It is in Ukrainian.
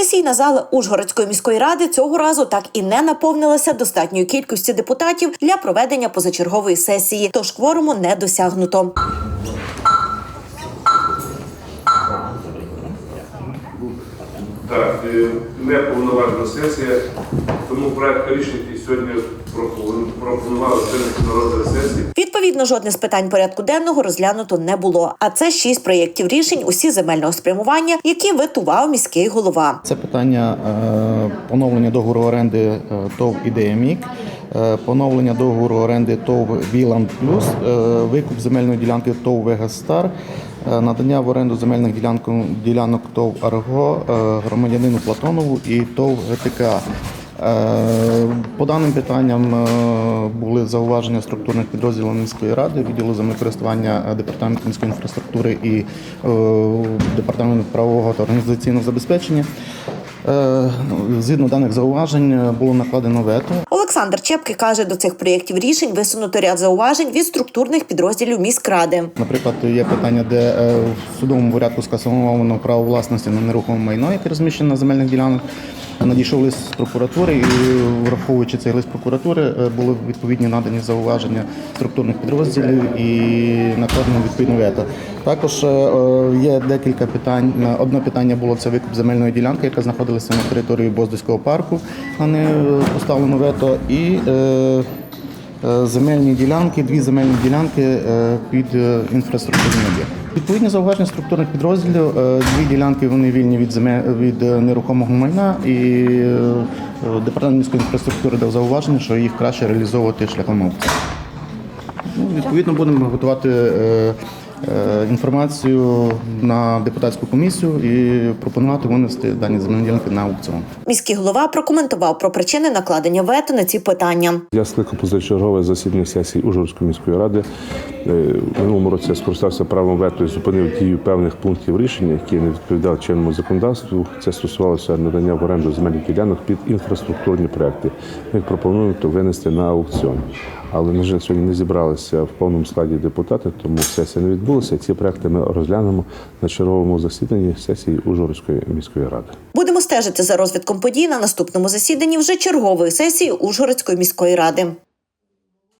Сесійна зала Ужгородської міської ради цього разу так і не наповнилася достатньою кількістю депутатів для проведення позачергової сесії, тож кворуму не досягнуто. Так, е, неповноважна сесія, тому проект рішення, який сьогодні пропон- пропонували винести на розгляд сесії, Відповідно, жодне з питань порядку денного розглянуто не було. А це шість проєктів рішень усі земельного спрямування, які витував міський голова. Це питання е, поновлення договору оренди е, ТОВ «Ідея МІК», поновлення договору оренди ТОВ «Віланд Плюс», е, викуп земельної ділянки ТОВ «Вегастар», е, надання в оренду земельних ділянок ТОВ «Арго», е, громадянину Платонову і ТОВ «ГТК». Е, По даним питанням е, були зауваження структурних підрозділів міської ради, відділу землекористування е, департаменту міської інфраструктури і е, департаменту правового та організаційного забезпечення. Е, Згідно даних зауважень е, було накладено вето. Олександр Чепки каже, до цих проєктів рішень висунуто ряд зауважень від структурних підрозділів міськради. Наприклад, є питання, де е, в судовому порядку скасовано право власності на нерухоме майно, яке розміщено на земельних ділянках. Надійшов лист з прокуратури, і враховуючи цей лист прокуратури, е, були відповідні надані зауваження структурних підрозділів і накладено відповідну вето. Також е, е, є декілька питань. Одне питання було це викуп земельної ділянки, яка знаходилася на території Боздоського парку. На неї е, поставлено вето. І земельні ділянки, дві земельні ділянки е, під е, інфраструктурні об'єкти. Відповідні зауваження структурних підрозділів. е, Дві ділянки вони вільні від земель від е, нерухомого майна, і е, е, департамент міської інфраструктури дав зауваження, що їх краще реалізовувати шляхом аукціону. Ну, відповідно, будемо готувати е, е, інформацію на депутатську комісію і пропонувати винести дані земельні ділянки на аукціон. Міський голова прокоментував про причини накладення вето на ці питання. Я скликав позачергове засідання сесії Ужгородської міської ради. Е, В минулому році я скористався правом вето і зупинив дію певних пунктів рішення, які не відповідали чинному законодавству. Це стосувалося надання в оренду земельних ділянок під інфраструктурні проекти. Ми пропонуємо то винести на аукціон. Але, на жаль, сьогодні не зібралися в повному складі депутати, тому сесія не відбулася. Ці проекти ми розглянемо на черговому засіданні сесії Ужгородської міської ради. Будемо стежити за розвитком подій на наступному засіданні вже чергової сесії Ужгородської міської ради.